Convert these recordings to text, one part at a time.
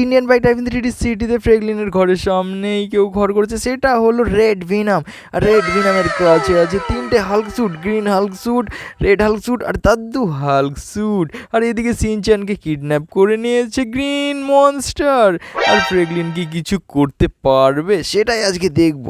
Indian bike driving three D সিটিতে ফ্রেগলিনের ঘরের সামনেই কেউ ঘর করেছে, সেটা হলো রেড ভিনাম আর রেড ভিনামের কাছে আছে তিনটে Hulk suit green Hulk suit red Hulk suit আর দাদু হাল্ক স্যুট আর এদিকে সিনচানকে কিডন্যাপ করে নিয়েছে গ্রিন মনস্টার আর ফ্রেগলিন কি কিছু করতে পারবে, সেটাই আজকে দেখব।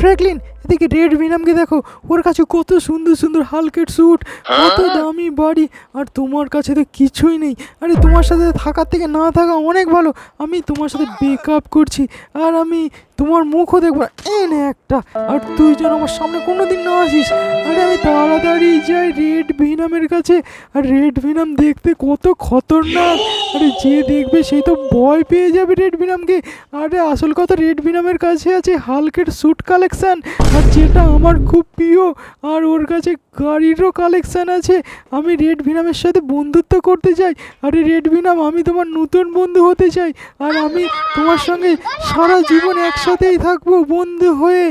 ফ্র্যাঙ্কলিন এদিকে রেড ভিনামকে দেখো ওর কাছে কত সুন্দর সুন্দর হালকেট স্যুট কত দামি বাড়ি আর তোমার কাছে তো কিছুই নেই। আরে তোমার সাথে থাকার থেকে না থাকা অনেক ভালো। আমি তোমার সাথে বেকআপ করছি আর আমি তোমার মুখও দেখব এনে একটা। আর তুই যেন আমার সামনে কোনো দিন না আসিস। আরে আমি তাড়াতাড়ি যাই রেড ভিনামের কাছে। আর রেড ভিনাম দেখতে কত খতরনাক। আরে যে দেখবে সেই তো ভয় পেয়ে যাবে রেড ভিনামকে। আরে আসল কথা রেড ভিনামের কাছে আছে হালকের স্যুট কালেকশান। আর যেটা আমার খুব প্রিয়, আর ওর কাছে গাড়িরও কালেকশান আছে। আমি রেড ভিনামের সাথে বন্ধুত্ব করতে চাই। আরে রেড ভিনাম, আমি তোমার নতুন বন্ধু হতে চাই। আর আমি তোমার সঙ্গে সারা জীবন একসাথেই থাকব বন্ধু হয়ে।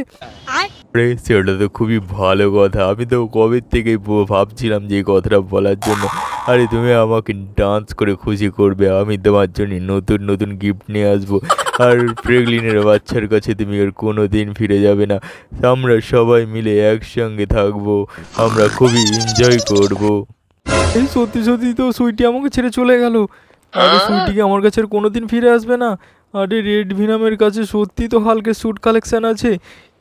আরে? সেটা তো খুবই ভালো কথা। আমি তো কবে থেকেই ভাবছিলাম যে এই কথাটা বলার জন্য। আরে তুমি আমাকে ডান্স করে খুশি করবে। আমি তোমার জন্য নতুন নতুন গিফট নিয়ে আসব। আর প্রেগলিনের বাচ্চার কাছে তুমি আর কোনো দিন ফিরে যাবে না। আমরা সবাই মিলে একসঙ্গে থাকব। আমরা খুবই এনজয় করব। এই সত্যি সত্যি তো সুইটি আমাকে ছেড়ে চলে গেল। আরে সুইটি আমার কাছে আর কোনোদিন ফিরে আসবে না? আরে রেড ভিনামের কাছে সত্যি তো হালকে স্যুট কালেকশান আছে।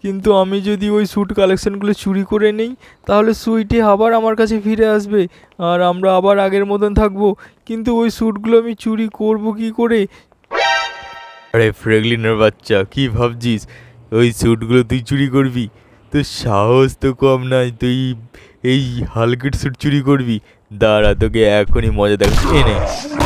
কিন্তু আমি যদি ওই স্যুট কালেকশানগুলো চুরি করে নেই, তাহলে সুইটি আবার আমার কাছে ফিরে আসবে আর আমরা আবার আগের মতন থাকব। কিন্তু ওই স্যুটগুলো আমি চুরি করব কি করে? আরে ফ্রেগলিনের বাচ্চা, কি ভাবছিস? ওই স্যুটগুলো তুই চুরি করবি? তোর সাহস তো কম নয় তুই এই হালকের স্যুট চুরি করবি। দাঁড়া, তোকে এখনই মজা দেখ। এনে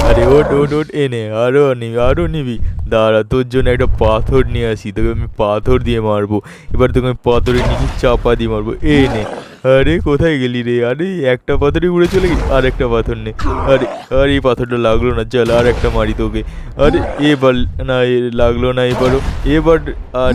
আরে ওট ওট ওট এনে আরও নিবি আরও নিবি। দাঁড়া, তোর জন্য একটা পাথর নিয়ে আসি। তোকে আমি পাথর দিয়ে মারবো। এবার তোকে আমি পাথরের নিচে চাপা দিয়ে মারবো। এনে আরে কোথায় গেলি রে? আরে একটা পাথরই উড়ে চলে গেলি। আর একটা পাথর নে। আরে আরে এই পাথরটা লাগল না। চল, আর একটা মারি তোকে। আরে এবার না, এ লাগল না এবারও। এবার, আর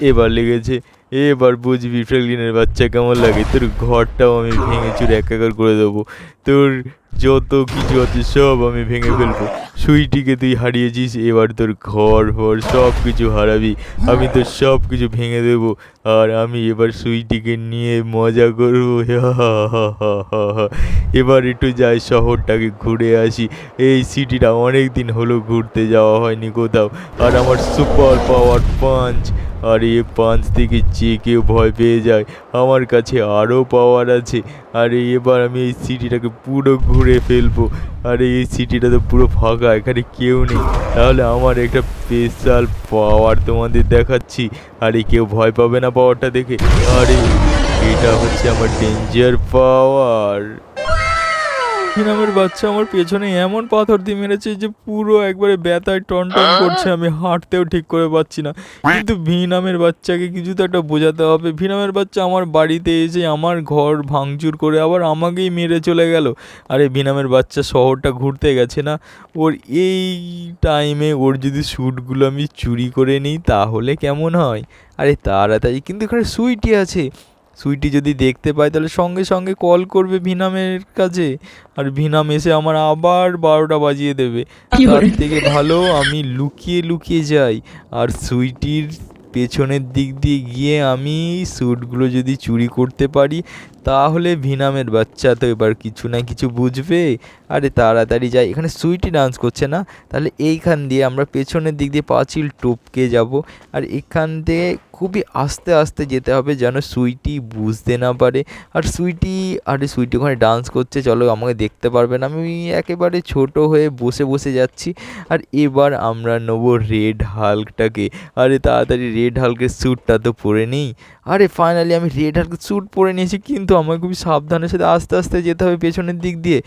এবার লেগেছে। এবার বুঝবি ফ্রেগলিনের বাচ্চা কেমন লাগে? তোর ঘরটাও আমি ভেঙে চুরে একাকার করে দেবো। তোর যত কিছু আছে সব আমি ভেঙে ফেলব। সুইটিকে তুই হারিয়েছিস, এবার তোর ঘর, ফর সব কিছু হারাবি। আমি তোর সব কিছু ভেঙে দেবো। আর আমি এবার সুইটিকে নিয়ে মজা করব। এবার একটু যাই শহরটাকে ঘুরে আসি। এই সিটিটা অনেক দিন হলো ঘুরতে যাওয়া হয়নি কোথাও। আর আমার সুপার পাওয়ার পাঞ্চ আর এই পাঞ্চ থেকে যে কেউ ভয় পেয়ে যায়, আমার কাছে আরও পাওয়ার আছে। আর, এবার আমি এই সিটিটাকে পুরো ঘুরে ফেলব। আর, এই সিটিটা তো পুরো ফাঁকা, এখানে কেউ নেই। তাহলে আমার একটা স্পেশাল পাওয়ার তোমাদের দেখাচ্ছি। আরে, কেউ ভয় পাবে না পাওয়ারটা দেখে। আরে, এটা হচ্ছে আমার ডেঞ্জার পাওয়ার ভিনামের বাচ্চা আমার পেছনে এমন পাথর দিয়ে মেরেছে যে পুরো একবারে ব্যথায় টন টন করছে আমি হাঁটতেও ঠিক করে পাচ্ছি না। কিন্তু ভিনামের বাচ্চাকে কিছু তো একটা বোঝাতে হবে। ভিনামের বাচ্চা আমার বাড়িতে এসে আমার ঘর ভাঙচুর করে আবার আমাকেই মেরে চলে গেল। আরে ভিনামের বাচ্চা শহরটা ঘুরতে গেছে না। ওর এই টাইমে ওর যদি স্যুটগুলো আমি চুরি করে নিই তাহলে কেমন হয়? আরে তাড়াতাড়ি কিন্তু এখানে সুইটি আছে। সুইটি যদি দেখতে পায় তাহলে সঙ্গে সঙ্গে কল করবে ভিনামের কাছে। আর ভিনাম এসে আমার আবার বারোটা বাজিয়ে দেবে। তার থেকে ভালো আমি লুকিয়ে লুকিয়ে যাই। আর সুইটির পেছনের দিক দিয়ে গিয়ে আমি স্যুটগুলো যদি চুরি করতে পারি তাহলে ভিনামের বাচ্চা তো এবার কিছু না কিছু বুঝবে। আরে তাড়াতাড়ি যাই, এখানে সুইটি ডান্স করছে না? তাহলে এইখান দিয়ে আমরা পেছনের দিক দিয়ে পাঁচিল টপকে যাব। আর এখান থেকে খুবই আস্তে আস্তে যেতে হবে যেন সুইটি বুঝতে না পারে। আর সুইটি, আরে সুইটি ওখানে ডান্স করছে, চলো আমাকে দেখতে পারবে না। আমি একেবারে ছোট হয়ে বসে বসে যাচ্ছি। আর এবার আমরা নেব রেড হাল্কটাকে। আরে তাড়াতাড়ি, রেড হাল্কের স্যুটটা তো পরে নিই। আরে ফাইনালি আমি রেড হাল্কের স্যুট পরে নিয়েছি, কিন্তু আমাকে খুবই সাবধানের সাথে আস্তে আস্তে যেতে হবে পেছনের দিক দিয়ে।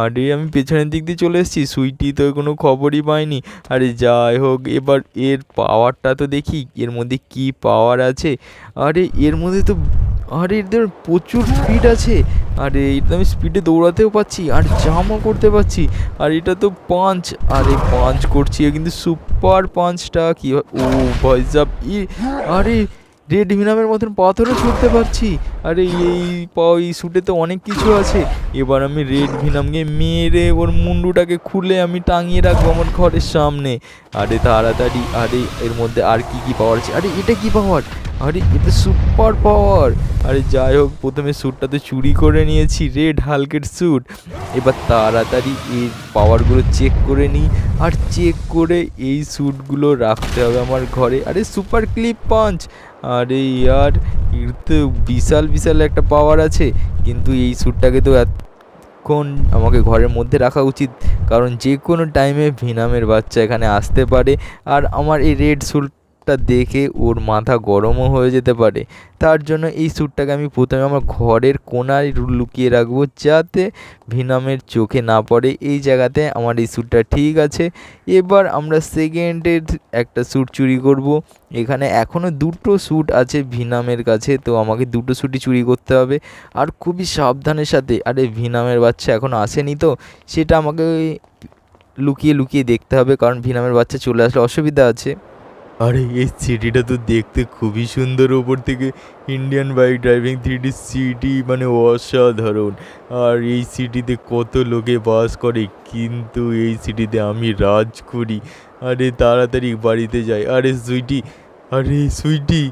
আরে আমি পেছনের দিক দিয়ে চলে এসেছি, সুইটি তো কোনো খবরই পাইনি। আরে যাই হোক, এবার এর পাওয়ারটা তো দেখি, এর মধ্যে কি পাওয়ার আছে। আরে এর মধ্যে তো, আরে এদের প্রচুর স্পিড আছে। আরে এটা আমি স্পিডে দৌড়াতেও পাচ্ছি, আর জামও করতে পারছি আর এটা তো পাঞ্চ আরে পাঞ্চ করছি, কিন্তু সুপার পাঞ্চটা কি ও আপ ই আরে রেড ভিনামের মতন পাথরও ছুটতে পারছি। আরে এই এই স্যুটে তো অনেক কিছু আছে। এবার আমি রেড ভিনামকে মেরে ওর মুন্ডুটাকে খুলে আমি টাঙিয়ে রাখব আমার ঘরের সামনে। আরে তাড়াতাড়ি, আরে এর মধ্যে আর কি কি পাওয়ার আছে? আরে এটা কি পাওয়ার আরে এটা সুপার পাওয়ার আরে যাই হোক, প্রথমে স্যুটটা তো চুরি করে নিয়েছি রেড হালকের স্যুট এবার তাড়াতাড়ি এই পাওয়ারগুলো চেক করে নিই। আর চেক করে এই স্যুটগুলো রাখতে হবে আমার ঘরে। আরে সুপার ক্লিপ পাঞ্চ আরে ইয়ার, এর তো বিশাল বিশাল একটা পাওয়ার আছে, কিন্তু এই স্যুটটাকে তো এতক্ষণ আমাকে ঘরের মধ্যে রাখা উচিত। কারণ যে কোনো টাইমে ভিনামের বাচ্চা এখানে আসতে পারে, আর আমার এই রেড স্যুটটা দেখে ওর মাথা গরমও হয়ে যেতে পারে। তার জন্য এই স্যুটটাকে আমি প্রথমে আমার ঘরের কোনায় লুকিয়ে রাখব যাতে ভিনামের চোখে না পড়ে। এই জায়গাতে আমার এই স্যুটটা ঠিক আছে। এবার আমরা সেকেন্ডের একটা স্যুট চুরি করব। এখানে এখনও দুটো স্যুট আছে ভিনামের কাছে, তো আমাকে দুটো স্যুটই চুরি করতে হবে। আর খুবই সাবধানের সাথে, আরে ভিনামের বাচ্চা এখনও আসেনি তো, সেটা আমাকে লুকিয়ে লুকিয়ে দেখতে হবে, কারণ ভিনামের বাচ্চা চলে আসলে অসুবিধা আছে। আরে, এই সিটিটা তো দেখতে খুবই সুন্দর ওপর থেকে। Indian bike driving three city মানে অসাধারণ। আর এই সিটিতে কত লোকে বাস করে, কিন্তু এই সিটিতে আমি রাজ করি আরে, তাড়াতাড়ি বাড়িতে যাই। আরে, সুইটি আরে সুইটি,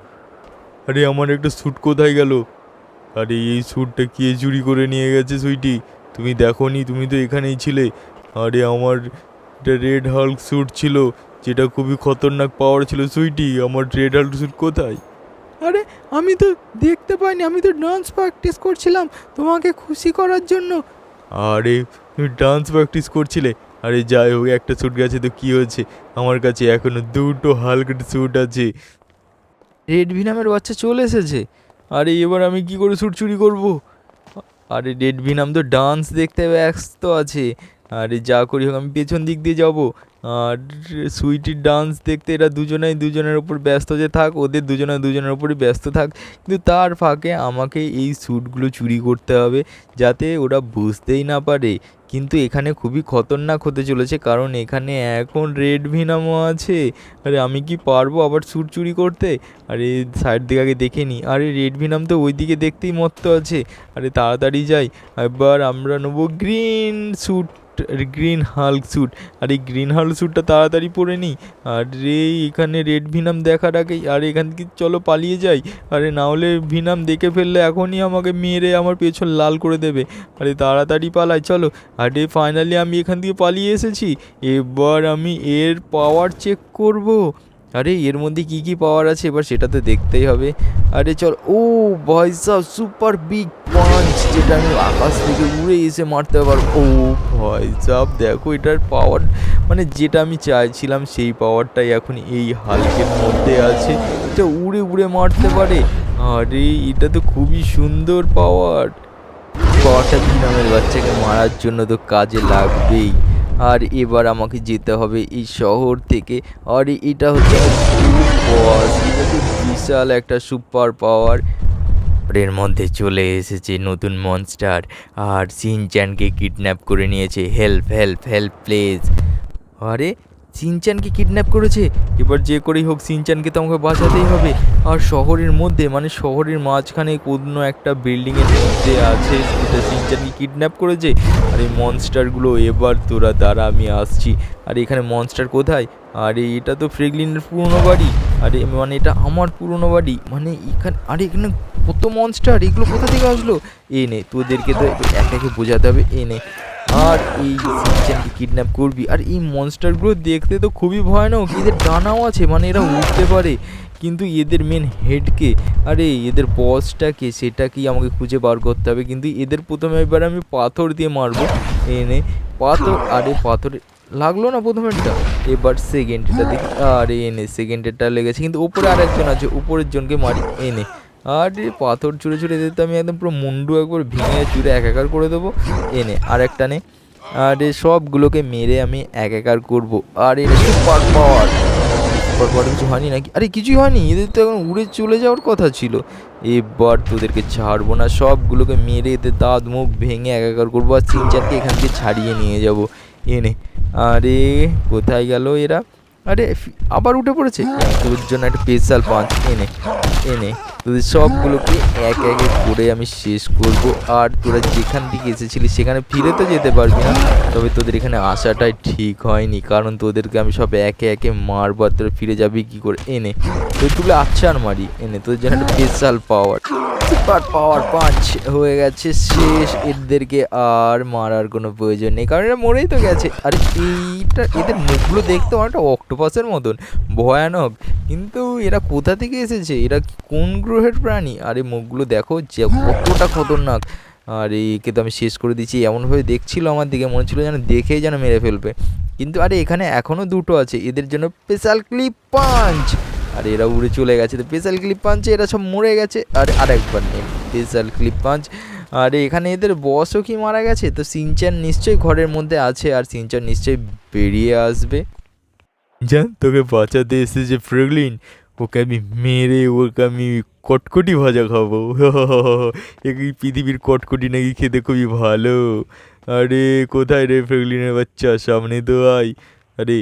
আরে, আমার একটা স্যুট কোথায় গেল? আরে, এই স্যুটটা কে চুরি করে নিয়ে গেছে সুইটি? তুমি দেখোনি, তুমি তো এখানেই ছিলে। আরে, আমার একটা রেড হাল্ক স্যুট ছিল। যেটা খুবই খতরনাক পাওয়ার ছিল সুইটি আমার রেড হাল্ক স্যুট কোথায়? আরে আমি তো দেখতে পাইনি আমি তো ডান্স প্র্যাকটিস করছিলাম তোমাকে খুশি করার জন্য। আরে তুমি ডান্স প্র্যাকটিস করছিলে? আরে যাই হোক একটা স্যুট গেছে তো কী হয়েছে? আমার কাছে এখনও দুটো হালকের স্যুট আছে। রেড ভিনামের বাচ্চা চলে এসেছে। আরে এবার আমি কি করে স্যুট চুরি করব? আরে রেড ভিনাম তো ডান্স দেখতে ব্যস্ত আছে। আরে যা করি হোক আমি পেছন দিক দিয়ে যাব। আর সুইটির ডান্স দেখতে এরা দুজনেই দুজনের উপর ব্যস্ত যে থাক, ওদের দুজনে দুজনের উপরই ব্যস্ত থাক। কিন্তু তার ফাঁকে আমাকে এই স্যুটগুলো চুরি করতে হবে যাতে ওরা বুঝতেই না পারে। কিন্তু এখানে খুবই খতরনাক হতে চলেছে কারণ এখানে এখন রেড ভিনামও আছে। আরে আমি কি পারব আবার স্যুট চুরি করতে? আরে সাইড দিকে আগে দেখে নিই আরে রেড ভিনাম তো ওই দিকে দেখতেই মত্ত আছে। আরে তাড়াতাড়ি যাই। এবার আমরা নেব green suit green Hulk suit আর এই গ্রিন হাল্ক স্যুটটা তাড়াতাড়ি পরে নিই। আর রে এখানে রেড ভিনাম দেখার আগেই, আর এখান থেকে চলো পালিয়ে যাই। আরে নাহলে ভিনাম দেখে ফেললে এখনই আমাকে মেরে আমার পেছন লাল করে দেবে। আরে তাড়াতাড়ি পালাই, চলো। আরে ফাইনালি আমি এখান থেকে পালিয়ে এসেছি। এবার আমি এর পাওয়ার চেক করব। আরে, এর মধ্যে কি কি পাওয়ার আছে? এবার সেটা তো দেখতেই হবে। আরে, চল। ও, ভাই সাহ সুপার বিগ পাঞ্চ যেটা আমি আকাশ থেকে উড়ে এসে মারতে পারব। ও, ভাই সাহ দেখো এটার পাওয়ার মানে যেটা আমি চাইছিলাম সেই পাওয়ারটাই এখন এই হালকের মধ্যে আছে। এটা উড়ে উড়ে মারতে পারে। আরে, এটা তো খুবই সুন্দর পাওয়ার পাওয়ারটা নামের বাচ্চাকে মারার জন্য তো কাজে লাগবেই। আর এবার আমাকে যেতে হবে এই শহর থেকে। আর এটা হচ্ছে বিশাল একটা সুপার পাওয়ার এর মধ্যে চলে এসেছে নতুন মনস্টার আর সিনচ্যানকে কিডন্যাপ করে নিয়েছে। হেল্প হেল্প হেল্প প্লিজ আরে সিনচানকে কিডন্যাপ করেছে? এবার যে করেই হোক, সিনচানকে তো আমাকে বাঁচাতেই হবে। আর শহরের মধ্যে মানে শহরের মাঝখানে কোনো একটা বিল্ডিংয়ের মধ্যে আছে, যেটা সিনচানকে কিডন্যাপ করেছে? আর এই মনস্টারগুলো এবার তোরা দ্বারা আমি আসছি। আর এখানে মনস্টার কোথায়? আরে এটা তো ফ্রেগলিনের পুরনো বাড়ি। আরে মানে এটা আমার পুরনো বাড়ি। মানে এখানে, আরে এখানে কত মনস্টার এগুলো কোথা থেকে আসলো? এ নে, তোদেরকে তো এক একে বোঝাতে হবে, এ নে। আর এই সিনচানকে কিডন্যাপ করবি, আর এই মনস্টারগুলো দেখতে তো খুবই ভয়ানক, এদের ডানাও আছে মানে এরা উঠতে পারে, কিন্তু এদের মেন হেডকে আরে এদের বসটাকে সেটাকেই আমাকে খুঁজে বার করতে হবে, কিন্তু এদের প্রথমে এবার আমি পাথর দিয়ে মারবো, এনে পাথর, আরে পাথর, লাগল না প্রথমেরটা? এবার সেকেন্ডটা দেখি, আরে এনে সেকেন্ডেরটা লেগেছে, কিন্তু ওপরে আরেকজন আছে উপরের জনকে মারি, এনে আরে পাথর চুড়ে চুড়ে দিতে আমি একদম পুরো মুন্ডু একবার ভেঙে চুড়ে একাকার করে দেবো। এনে আর একটা নে। আরে সবগুলোকে মেরে আমি এক একার করব। আর সুপার পাওয়ার সুপার পাওয়ার কিছু হয়নি নাকি? আরে কিছুই হয়নি, এদের তো এখন উড়ে চলে যাওয়ার কথা ছিল। এবার তোদেরকে ছাড়বো না, সবগুলোকে মেরে এদের দাঁত মুখ ভেঙে একাকার করব, আর চিনচারকে এখান থেকে ছাড়িয়ে নিয়ে যাব। এনে আরে কোথায় গেল এরা? আরে আবার উঠে পড়েছে? তোর জন্য একটা স্পেশাল পাঁচ এনে এনে সবগুলোকে এক একে করে আমি শেষ করব। আর তোরা যেখান থেকে এসেছিলি সেখানে ফিরে তো যেতে পারবি না। তবে তোদের এখানে আসাটাই ঠিক হয়নি। কারণ তোদেরকে আমি সব একে একে মারবো, আর তোরা ফিরে যাবি কি করে? এনে। তো তুলে আচ্ছার মারি। এনে তোদের একটা স্পেশাল পাওয়ার সুপার পাওয়ার পাঁচ হয়ে গেছে শেষ। এদেরকে আর মারার কোনো প্রয়োজন নেই। কারণ এরা মরেই তো গেছে। আর এইটা, এদের মুখগুলো দেখতে অনেকটা অক্টোপাসের মতন। ভয়ানক। কিন্তু এরা কোথা থেকে এসেছে? এরা কোন কোন গ্রহের প্রাণী। আর এই মুখগুলো দেখো, যে কতটা খতরনাক। আর, একে তো আমি শেষ করে দিচ্ছি। এমনভাবে দেখছিল আমার দিকে, মনে ছিল যেন দেখেই যেন মেরে ফেলবে। কিন্তু আরে, এখানে এখনও দুটো আছে। এদের জন্য স্পেশাল ক্লিপ পাঞ্চ আর, এরা উড়ে চলে গেছে। তো স্পেশাল ক্লিপ পাঞ্চে এরা সব মরে গেছে। আর, আরেকবার নেই স্পেশাল ক্লিপ পাঞ্চ আর, এখানে এদের বসও কি মারা গেছে? তো সিনচান নিশ্চয়ই ঘরের মধ্যে আছে। আর সিনচান নিশ্চয়ই বেরিয়ে আসবে। জান, তোকে বাঁচাতে এসেছে ফ্রেগলিন। ওকে আমি মেরে ওকে আমি কটকটি ভাজা খাব এই পৃথিবীর কটকটি নাকি খেতে খুবই ভালো আরে কোথায় রে ফ্রেগলিনের বাচ্চা সামনে তো আয় আরে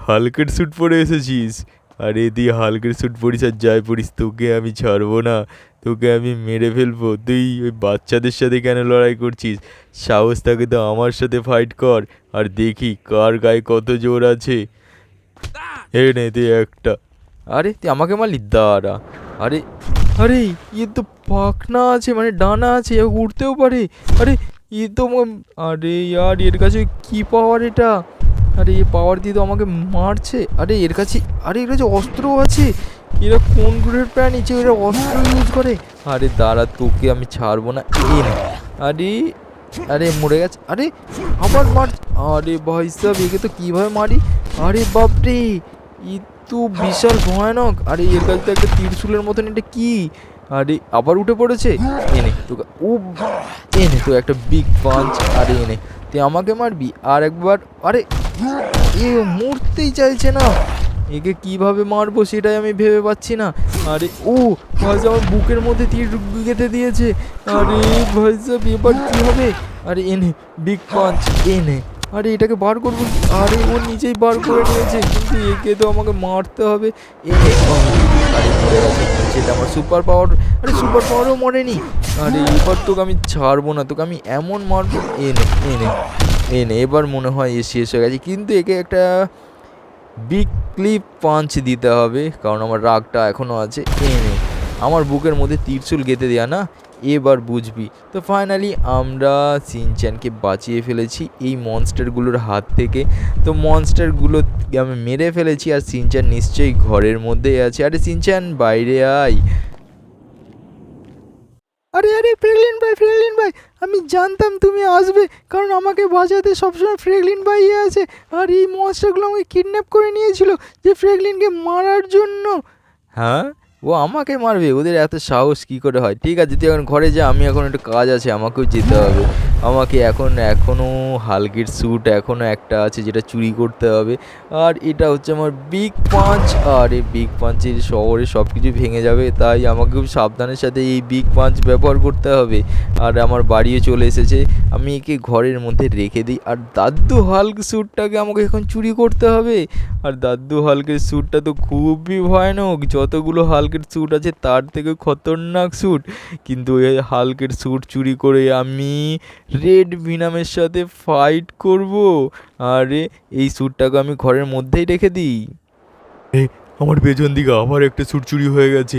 হালকের স্যুট পরে এসেছিস আরে তুই হালকের স্যুট পরিস আর যাই পরিস তোকে আমি ছাড়বো না তোকে আমি মেরে ফেলব তুই ওই বাচ্চাদের সাথে কেন লড়াই করছিস সাহস থাকে তো আমার সাথে ফাইট কর আর দেখি কার গায়ে কত জোর আছে এ নে তুই একটা আরে, তুই আমাকে মারলি? দাঁড়া। আরে আরে ইয়ে তো পাখনা আছে মানে ডানা আছে, এ উঠতেও পারে। আরে, এ তো আরে ইয়ার, এর কাছে কি পাওয়ার এটা? আরে, এ পাওয়ার দিয়ে তো আমাকে মারছে। আরে, এর কাছে, আরে, এর কাছে অস্ত্রও আছে। এরা কোন গ্রহের প্রাণী? যে এরা অস্ত্র ইউজ করে। আরে, দাঁড়া, তোকে আমি ছাড়বো না। এ নে। আরে আরে, মরে গেছে। আরে আবার মার আরে ভাই সাহেব, একে তো কীভাবে মারি? আরে বাপরে! ই তো বিশাল ভয়ানক। আরে এর কাছে তো একটা ত্রিশুলের মতন, এটা কি? আরে, আবার উঠে পড়েছে? এনে তোকে, ও এনে তো একটা বিগ পাঞ্চ আরে এনে তুই আমাকে মারবি? আর একবার, আরে, এ মরতেই চাইছে না। একে কীভাবে মারবো সেটাই আমি ভেবে পাচ্ছি না। আরে, ও, ভাই আমার বুকের মধ্যে তীর গেঁথে দিয়েছে। আরে, ভাই এবার কি হবে? আরে এনে বিগ পাঞ্চ এনে আরে এটাকে বার করব আরে ও নিজেই বার করে নিয়েছে। কিন্তু একে তো আমাকে মারতে হবে। সেটা আমার সুপার পাওয়ার আরে সুপার পাওয়ারও মরেনি। আরে এবার তোকে আমি ছাড়বো না। তোকে আমি এমন মারবো। এনে এনে এনে এবার মনে হয় এ শেষ হয়ে গেছে। কিন্তু একে একটা বিগ ক্লিপ পাঞ্চ দিতে হবে। কারণ আমার রাগটা এখনও আছে। এনে আমার বুকের মধ্যে তীরশুল গেঁথে দেওয়া না? এবার বুঝবি। তো ফাইনালি আমরা সিনচ্যানকে বাঁচিয়ে ফেলেছি এই মনস্টারগুলোর হাত থেকে। তো মনস্টারগুলো আমি মেরে ফেলেছি আর সিনচ্যান নিশ্চয়ই ঘরের মধ্যেই আছে। আরে সিনচ্যান বাইরে আয়। আরে আরে ফ্রেগলিন ভাই ফ্রেগলিন ভাই আমি জানতাম তুমি আসবে কারণ আমাকে বাঁচাতে সবসময় ফ্রেগলিন ভাই আছে। আর এই মনস্টারগুলো আমাকে কিডন্যাপ করে নিয়েছিল যে ফ্রেগলিনকে মারার জন্য। হ্যাঁ? ও আমাকে মারবে, ওদের এত সাহস কি করে হয়? ঠিক আছে, তুই এখন ঘরে যা, আমি এখন একটু কাজ আছে, আমাকেও যেতে হবে। আমাকে এখন এখনও হালকির স্যুট এখনও একটা আছে যেটা চুরি করতে হবে। আর এটা হচ্ছে আমার বিগ পাঞ্চ আর এই বিগ পাঞ্চের শহরে সব কিছু ভেঙে যাবে, তাই আমাকে খুব সাবধানের সাথে এই বিগ পাঞ্চ ব্যবহার করতে হবে। আর আমার বাড়িও চলে এসেছে, আমি একে ঘরের মধ্যে রেখে দিই। আর দাদু হালক স্যুটটাকে আমাকে এখন চুরি করতে হবে। আর দাদু হালকের স্যুটটা তো খুবই ভয়ানক, যতগুলো হালকের স্যুট আছে, তার থেকে খতরনাক স্যুট কিন্তু ওই হালকের স্যুট চুরি করে আমি রেড ভিনামের সাথে ফাইট করব। আরে, এই স্যুটটাকে আমি ঘরের মধ্যেই রেখে দিই। আমার পেছন দিকে আবার একটা স্যুট চুরি হয়ে গেছে।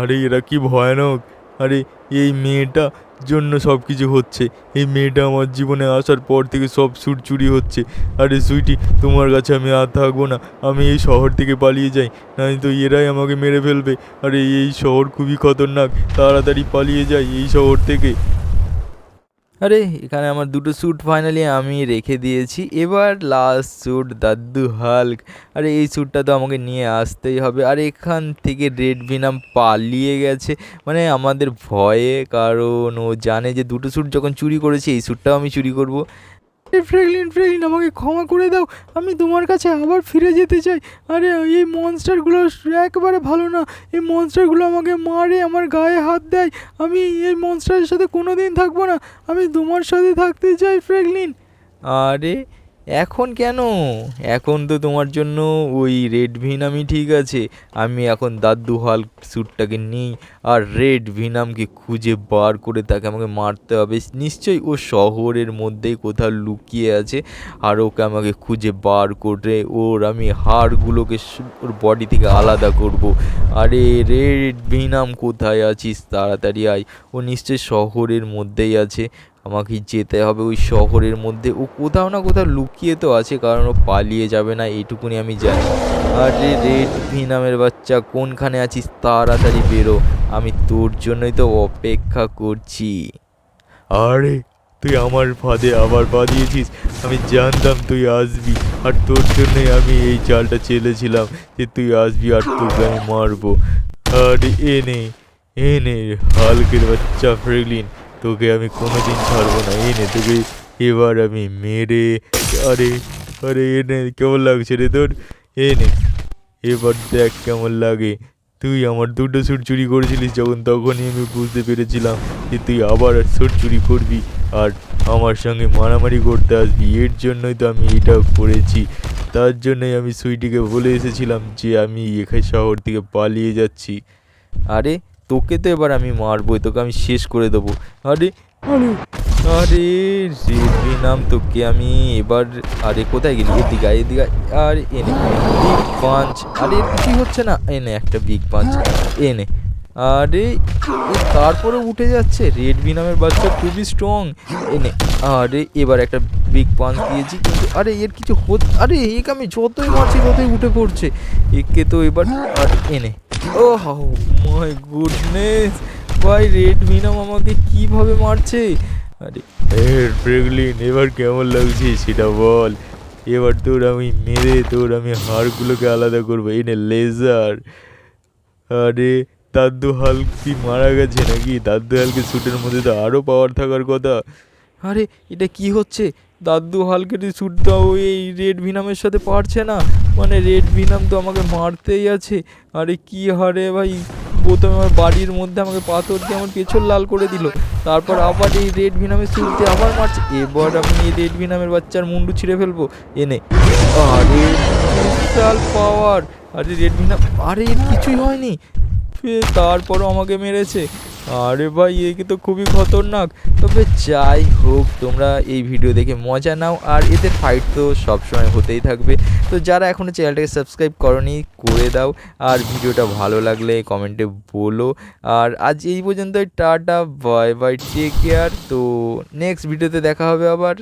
আরে, এরা কি ভয়ানক? আরে, এই মেয়েটা জন্য সব কিছু হচ্ছে। এই মেয়েটা আমার জীবনে আসার পর থেকে সব স্যুট চুরি হচ্ছে। আরে, সুইটি, তোমার কাছে আমি আর থাকব না। আমি এই শহর থেকে পালিয়ে যাই। নাই তো এরাই আমাকে মেরে ফেলবে। আরে, এই শহর খুবই খতরনাক। তাড়াতাড়ি পালিয়ে যাই এই শহর থেকে। আরে, এখানে আমার দুটো স্যুট ফাইনালি আমি রেখে দিয়েছি। এবার লাস্ট স্যুট দাদু হাল্ক আরে, এই স্যুটটা তো আমাকে নিয়ে আসতেই হবে। আর এখান থেকে রেড ভিনাম পালিয়ে গেছে। মানে আমাদের ভয়ে, কারণ ও জানে যে দুটো স্যুট যখন চুরি করেছি, এই স্যুটটাও আমি চুরি করব। ফ্রেগলিন ফ্রেগলিন, আমাকে ক্ষমা করে দাও। আমি তোমার কাছে আবার ফিরে যেতে চাই। আরে, এই মনস্টারগুলো একবারে ভালো না। এই মনস্টারগুলো আমাকে মারে, আমার গায়ে হাত দেয়। আমি এই মনস্টারের সাথে কোনো দিন থাকব না। আমি তোমার সাথে থাকতে চাই, ফ্রেগলিন। আরে এখন কেন? এখন তো তোমার জন্য ওই রেড ভিনামই ঠিক আছে। আমি এখন দাদু হাল স্যুটটাকে নিই আর রেড ভিনামকে খুঁজে বার করে তাকে আমাকে মারতে হবে। নিশ্চয়ই ও শহরের মধ্যেই কোথাও লুকিয়ে আছে আর ওকে আমাকে খুঁজে বার করে ওর আমি হাড়গুলোকে ওর বডি থেকে আলাদা করব। আরে রেড ভিনাম কোথায় আছিস? তাড়াতাড়ি আয়। ও নিশ্চয়ই শহরের মধ্যেই আছে। আমাকে যেতে হবে ওই শহরের মধ্যে। ও কোথাও না কোথাও লুকিয়ে তো আছে, কারণ ও পালিয়ে যাবে না, এইটুকুনি আমি জানি। আরে রেড ভিনামের বাচ্চা, কোনখানে আছিস? তাড়াতাড়ি বেরো। আমি তোর জন্যই তো অপেক্ষা করছি। আরে, তুই আমার ফাঁদে আবার পা দিয়েছিস? আমি জানতাম তুই আসবি, আর তোর জন্যই আমি এই চালটা চেলেছিলাম যে তুই আসবি আর তোকে আমি মারবো। আরে, এ নে এ নে, হালকের বাচ্চা ফ্রেগলিন তোকে আমি কোনোদিন ছাড়বো না। এ নে তোকে এবার আমি মেরে, আরে আরে এ নে, কেমন লাগছে রে তোর? এ নে, এবার দেখ কেমন লাগে। তুই আমার দুটো স্যুট চুরি করেছিলিস যখন তখনই আমি বুঝতে পেরেছিলাম যে তুই আবার স্যুট চুরি করবি আর আমার সঙ্গে মারামারি করতে আসবি। এর জন্যই তো আমি এটা করেছি। তার জন্যই আমি সুইটিকে বলে এসেছিলাম যে আমি এখানে শহর থেকে পালিয়ে যাচ্ছি। আরে তোকে তো এবার আমি মারবই, তোকে আমি শেষ করে দেবো। আরে আরে আরে রেডমি নাম তোকে আমি এবার, আরে, কোথায় গেলি? এদিকে এদিকে। আরে এনে বিগ পাঞ্চ আরে, কিছুই হচ্ছে না। এনে একটা বিগ পাঞ্চ এনে আরে তারপরে উঠে যাচ্ছে। রেডমি নামের বাচ্চা খুবই স্ট্রং এনে আরে, এবার একটা বিগ পাঞ্চ দিয়েছি। কিন্তু, আরে, এর কিছু হত, আরে, একে আমি যতই মারছি ততই উঠে পড়ছে। একে তো এবার, আর এনে ও মাই গুডনেস ভাই রেড মিনাম আমাকে কীভাবে মারছে? আরে ফ্রেগলিন এবার কেমন লাগছে সেটা বল? এবার তোর আমি মেরে তোর আমি হাড়গুলোকে আলাদা করব এনে লেজার আরে দাদু হাল কি মারা গেছে নাকি? দাদু হালকে স্যুটের মধ্যে তো আরও পাওয়ার থাকার কথা। আরে এটা কি হচ্ছে? দাদু হালকেটি দাও এই রেড ভিনামের সাথে পারছে না। মানে রেড ভিনাম তো আমাকে মারতেই আছে। আরে কি হারে ভাই প্রথমে আমার বাড়ির মধ্যে আমাকে পাথর দিয়ে আমার পেছন লাল করে দিল। তারপর আবার এই রেড ভিনামের দিয়ে আবার মারছে। এবার আমি এই রেড ভিনামের বাচ্চার মুন্ডু ছিঁড়ে ফেলব। এনে, আরে পাওয়ার আরে রেড ভিনাম, আরে কিছুই হয়নি। তারপরও আমাকে মেরেছে। আরে ভাই একে তো খুবই খতরনাক। তবে যাই হোক, তোমরা এই ভিডিও দেখে মজা নাও, আর এদের ফাইট তো সবসময় হতেই থাকবে। তো যারা এখনও চ্যানেলটাকে সাবস্ক্রাইব করনি, করে দাও। আর ভিডিওটা ভালো লাগলে কমেন্টে বলো। আর আজ এই পর্যন্তই, tata bye bye take care তো নেক্সট ভিডিওতে দেখা হবে আবার।